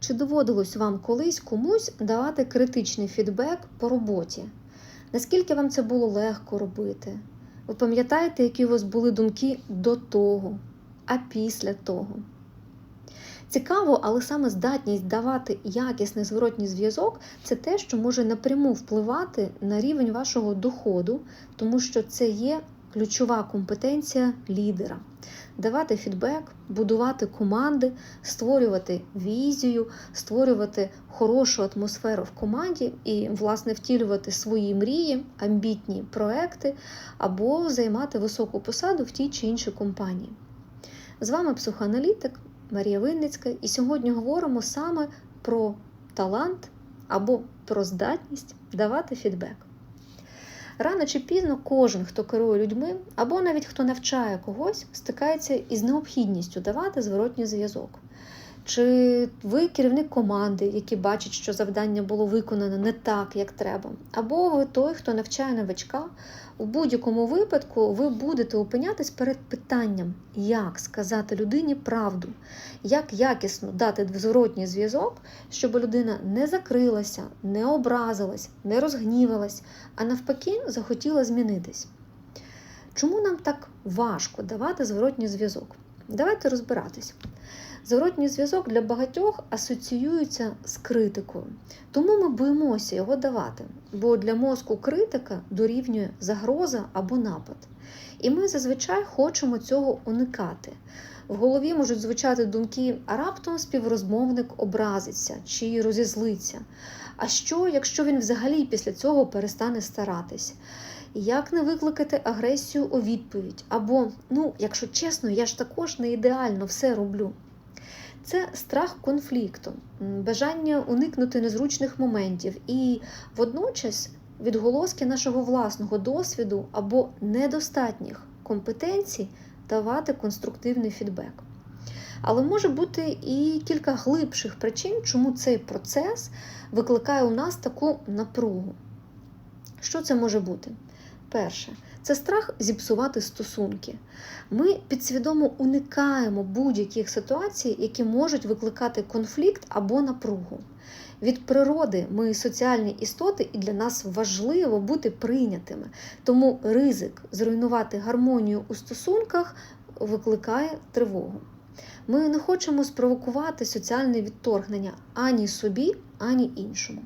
Чи доводилось вам колись комусь давати критичний фідбек по роботі? Наскільки вам це було легко робити? Ви пам'ятаєте, які у вас були думки до того, а після того? Цікаво, але саме здатність давати якісний зворотній зв'язок це те, що може напряму впливати на рівень вашого доходу, тому що це є ключова компетенція лідера. Давати фідбек, будувати команди, створювати візію, створювати хорошу атмосферу в команді і, власне, втілювати свої мрії, амбітні проекти або займати високу посаду в тій чи іншій компанії. З вами психоаналітик Марія Винницька, і сьогодні говоримо саме про талант або про здатність давати фідбек. Рано чи пізно кожен, хто керує людьми, або навіть хто навчає когось, стикається із необхідністю давати зворотній зв'язок. Чи ви керівник команди, який бачить, що завдання було виконане не так, як треба, або ви той, хто навчає новачка, у будь-якому випадку ви будете опинятись перед питанням, як сказати людині правду, як якісно дати зворотній зв'язок, щоб людина не закрилася, не образилась, не розгнівалась, а навпаки, захотіла змінитись. Чому нам так важко давати зворотній зв'язок? Давайте розбиратись. Зворотній зв'язок для багатьох асоціюється з критикою, тому ми боїмося його давати, бо для мозку критика дорівнює загроза або напад. І ми зазвичай хочемо цього уникати. В голові можуть звучати думки, а раптом співрозмовник образиться чи розізлиться. А що, якщо він взагалі після цього перестане старатись? Як не викликати агресію у відповідь? Або, ну, якщо чесно, я ж також не ідеально все роблю. Це страх конфлікту, бажання уникнути незручних моментів і водночас відголоски нашого власного досвіду або недостатніх компетенцій давати конструктивний фідбек. Але може бути і кілька глибших причин, чому цей процес викликає у нас таку напругу. Що це може бути? Перше, це страх зіпсувати стосунки. Ми підсвідомо уникаємо будь-яких ситуацій, які можуть викликати конфлікт або напругу. Від природи ми соціальні істоти, і для нас важливо бути прийнятими. Тому ризик зруйнувати гармонію у стосунках викликає тривогу. Ми не хочемо спровокувати соціальне відторгнення ані собі, ані іншому.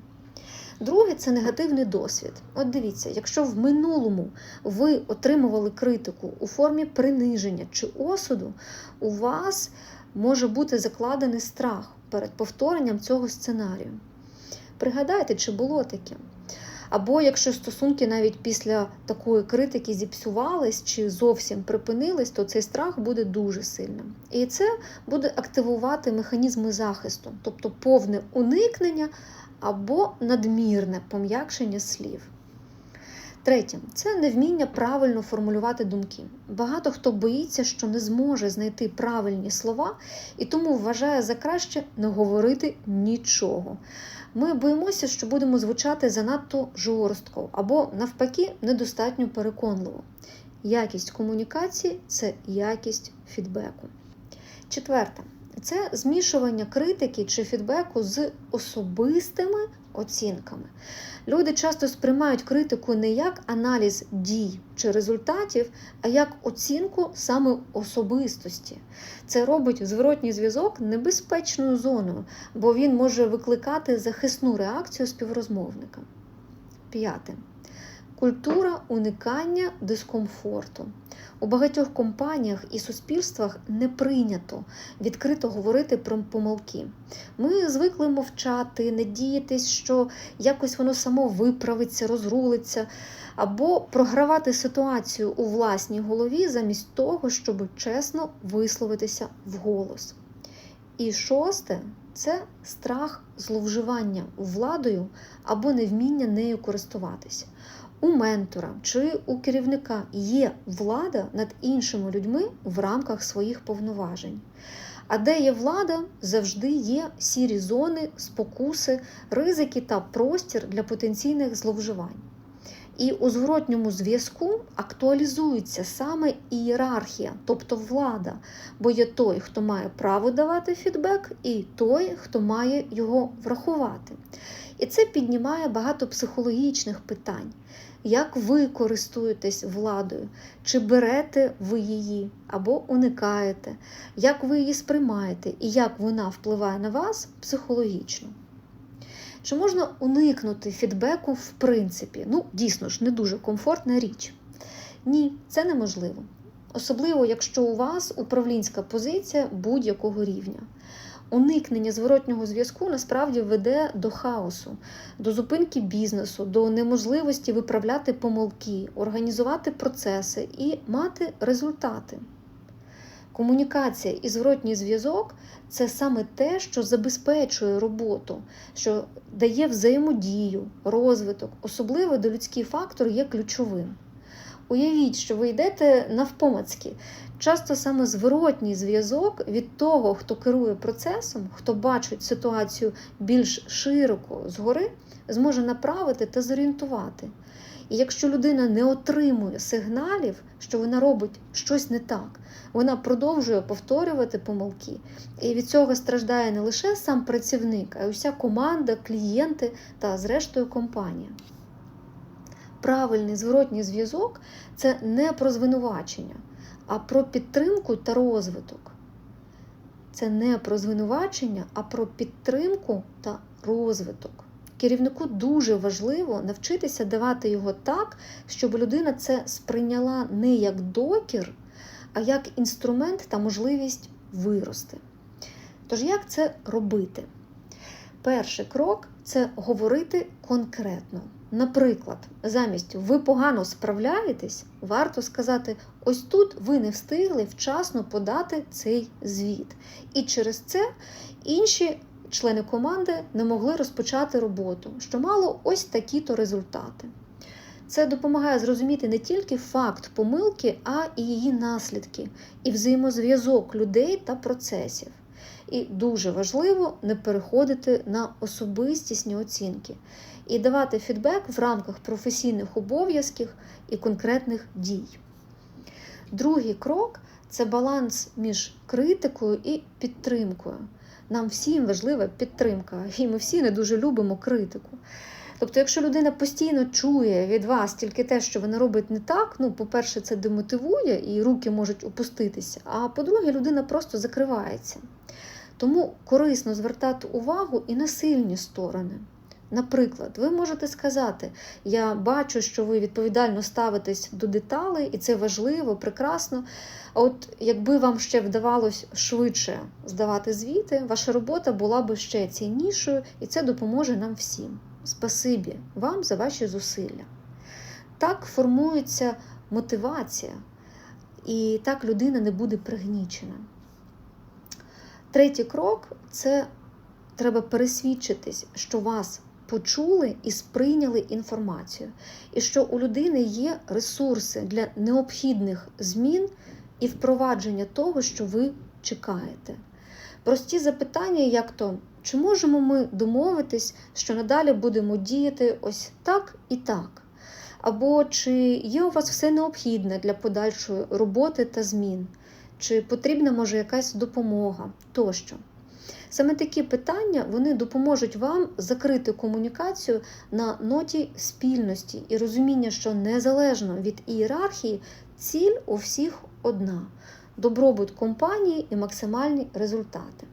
Друге це негативний досвід. От дивіться, якщо в минулому ви отримували критику у формі приниження чи осуду, у вас може бути закладений страх перед повторенням цього сценарію. Пригадайте, чи було таке. Або якщо стосунки навіть після такої критики зіпсувались чи зовсім припинились, то цей страх буде дуже сильним. І це буде активувати механізми захисту, тобто повне уникнення або надмірне пом'якшення слів. Третє це невміння правильно формулювати думки. Багато хто боїться, що не зможе знайти правильні слова і тому вважає за краще не говорити нічого. Ми боїмося, що будемо звучати занадто жорстко або, навпаки, недостатньо переконливо. Якість комунікації це якість фідбеку. Четверте це змішування критики чи фідбеку з особистими оцінками. Люди часто сприймають критику не як аналіз дій чи результатів, а як оцінку саме особистості. Це робить зворотній зв'язок небезпечною зоною, бо він може викликати захисну реакцію співрозмовника. П'яте. Культура уникання дискомфорту. У багатьох компаніях і суспільствах не прийнято відкрито говорити про помилки. Ми звикли мовчати, надіятись, що якось воно само виправиться, розрулиться, або програвати ситуацію у власній голові замість того, щоб чесно висловитися вголос. І шосте це страх зловживання владою або невміння нею користуватись у ментора чи у керівника є влада над іншими людьми в рамках своїх повноважень. А де є влада, завжди є сірі зони, спокуси, ризики та простір для потенційних зловживань. І у зворотньому зв'язку актуалізується саме ієрархія, тобто влада, бо є той, хто має право давати фідбек, і той, хто має його врахувати. І це піднімає багато психологічних питань. Як ви користуєтесь владою? Чи берете ви її або уникаєте? Як ви її сприймаєте і як вона впливає на вас психологічно? Чи можна уникнути фідбеку в принципі? Ну, дійсно ж, не дуже комфортна річ. Ні, це неможливо. Особливо, якщо у вас управлінська позиція будь-якого рівня. Уникнення зворотнього зв'язку насправді веде до хаосу, до зупинки бізнесу, до неможливості виправляти помилки, організувати процеси і мати результати. Комунікація і зворотній зв'язок це саме те, що забезпечує роботу, що дає взаємодію, розвиток, особливо до людський фактор є ключовим. Уявіть, що ви йдете навпомацьки. Часто саме зворотній зв'язок від того, хто керує процесом, хто бачить ситуацію більш широко згори, зможе направити та зорієнтувати. І якщо людина не отримує сигналів, що вона робить щось не так, вона продовжує повторювати помилки. І від цього страждає не лише сам працівник, а й уся команда, клієнти та, зрештою, компанія. Правильний зворотній зв'язок це не про звинувачення, а про підтримку та розвиток. Це не про звинувачення, а про підтримку та розвиток. Керівнику дуже важливо навчитися давати його так, щоб людина це сприйняла не як докір, а як інструмент та можливість вирости. Тож, як це робити? Перший крок це говорити конкретно. Наприклад, замість ви погано справляєтесь, варто сказати: ось тут ви не встигли вчасно подати цей звіт. І через це інші члени команди не могли розпочати роботу, що мало ось такі-то результати. Це допомагає зрозуміти не тільки факт помилки, а і її наслідки, і взаємозв'язок людей та процесів. І дуже важливо не переходити на особистісні оцінки і давати фідбек в рамках професійних обов'язків і конкретних дій. Другий крок це баланс між критикою і підтримкою. Нам всім важлива підтримка, і ми всі не дуже любимо критику. Тобто, якщо людина постійно чує від вас тільки те, що вона робить не так, ну, по-перше, це демотивує і руки можуть опуститися, а по-друге, людина просто закривається. Тому корисно звертати увагу і на сильні сторони. Наприклад, ви можете сказати: я бачу, що ви відповідально ставитесь до деталей, і це важливо, прекрасно. А от якби вам ще вдавалось швидше здавати звіти, ваша робота була б ще ціннішою, і це допоможе нам всім. Спасибі вам за ваші зусилля. Так формується мотивація, і так людина не буде пригнічена. Третій крок це треба пересвідчитись, що вас почули і сприйняли інформацію, і що у людини є ресурси для необхідних змін і впровадження того, що ви чекаєте. Прості запитання, як то, чи можемо ми домовитись, що надалі будемо діяти ось так і так? Або чи є у вас все необхідне для подальшої роботи та змін? Чи потрібна може якась допомога тощо? Саме такі питання вони допоможуть вам закрити комунікацію на ноті спільності і розуміння, що незалежно від ієрархії, ціль у всіх одна добробут компанії і максимальні результати.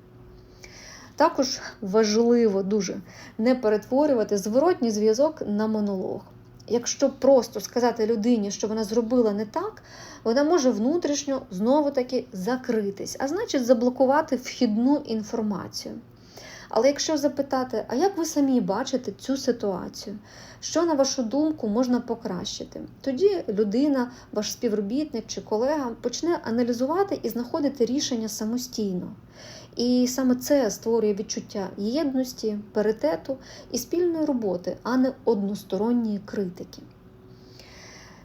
Також важливо дуже не перетворювати зворотній зв'язок на монолог. Якщо просто сказати людині, що вона зробила не так, вона може внутрішньо знову-таки закритись, а значить, заблокувати вхідну інформацію. Але якщо запитати, а як ви самі бачите цю ситуацію, що, на вашу думку, можна покращити, тоді людина, ваш співробітник чи колега почне аналізувати і знаходити рішення самостійно. І саме це створює відчуття єдності, паритету і спільної роботи, а не односторонньої критики.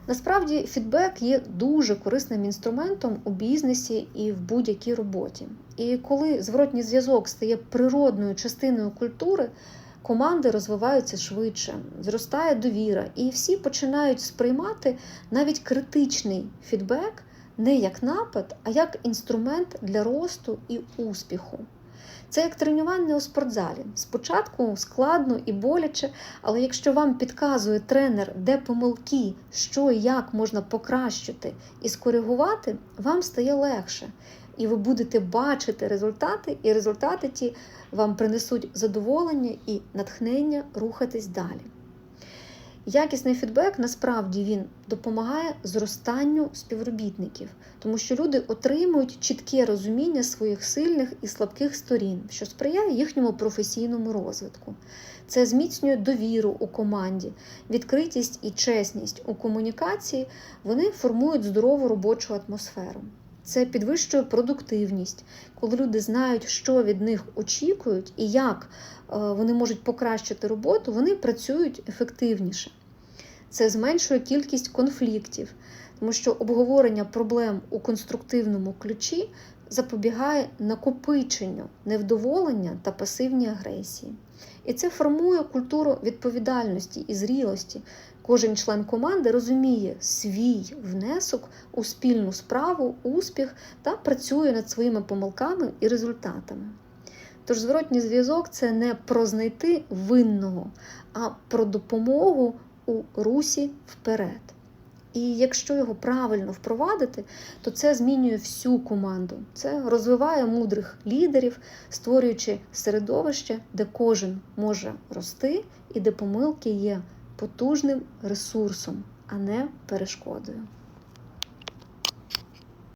Насправді, фідбек є дуже корисним інструментом у бізнесі і в будь-якій роботі. І коли зворотній зв'язок стає природною частиною культури, команди розвиваються швидше, зростає довіра, і всі починають сприймати навіть критичний фідбек не як напад, а як інструмент для росту і успіху. Це як тренування у спортзалі. Спочатку складно і боляче, але якщо вам підказує тренер, де помилки, що і як можна покращити і скоригувати, вам стає легше. І ви будете бачити результати, і результати ті вам принесуть задоволення і натхнення рухатись далі. Якісний фідбек насправді він допомагає зростанню співробітників, тому що люди отримують чітке розуміння своїх сильних і слабких сторін, що сприяє їхньому професійному розвитку. Це зміцнює довіру у команді, відкритість і чесність у комунікації. Вони формують здорову робочу атмосферу. Це підвищує продуктивність, коли люди знають, що від них очікують і як е, вони можуть покращити роботу, вони працюють ефективніше. Це зменшує кількість конфліктів, тому що обговорення проблем у конструктивному ключі запобігає накопиченню невдоволення та пасивній агресії. І це формує культуру відповідальності і зрілості. Кожен член команди розуміє свій внесок у спільну справу, успіх та працює над своїми помилками і результатами. Тож зворотній зв'язок це не про знайти винного, а про допомогу у русі вперед. І якщо його правильно впровадити, то це змінює всю команду. Це розвиває мудрих лідерів, створюючи середовище, де кожен може рости і де помилки є потужним ресурсом, а не перешкодою.